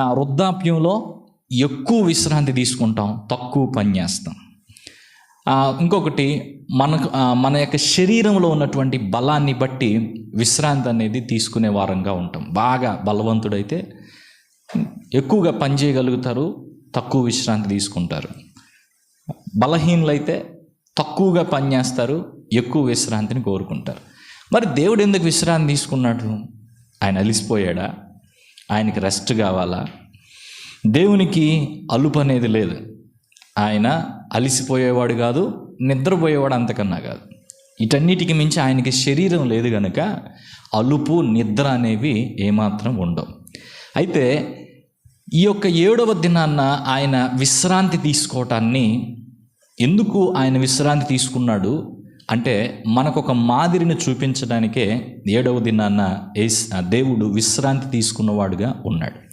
వృద్ధాప్యంలో ఎక్కువ విశ్రాంతి తీసుకుంటాం తక్కువ పని చేస్తాం. ఇంకొకటి మనకు మన యొక్క శరీరంలో ఉన్నటువంటి బలాన్ని బట్టి విశ్రాంతి అనేది తీసుకునే వారంగా ఉంటాం. బాగా బలవంతుడైతే ఎక్కువగా పని చేయగలుగుతారు తక్కువ విశ్రాంతి తీసుకుంటారు. బలహీనులైతే తక్కువగా పని చేస్తారు ఎక్కువ విశ్రాంతిని కోరుకుంటారు. మరి దేవుడు ఎందుకు విశ్రాంతి తీసుకున్నాడు? ఆయన అలిసిపోయాడా? ఆయనకి రెస్ట్ కావాలా? దేవునికి అలుపు అనేది లేదు. ఆయన అలిసిపోయేవాడు కాదు నిద్రపోయేవాడు అంతకన్నా కాదు. ఇటన్నిటికి మించి ఆయనకి శరీరం లేదు కనుక అలుపు నిద్ర అనేవి ఏమాత్రం ఉండవు. అయితే ఈ యొక్క ఏడవ దినాన్న ఆయన విశ్రాంతి తీసుకోవటాన్ని ఎందుకు ఆయన విశ్రాంతి తీసుకున్నాడు? అంటే మనకు ఒక మాదిరిని చూపించడానికే ఏడవ దినాన్న ఏస్ దేవుడు విశ్రాంతి తీసుకున్నవాడుగా ఉన్నాడు.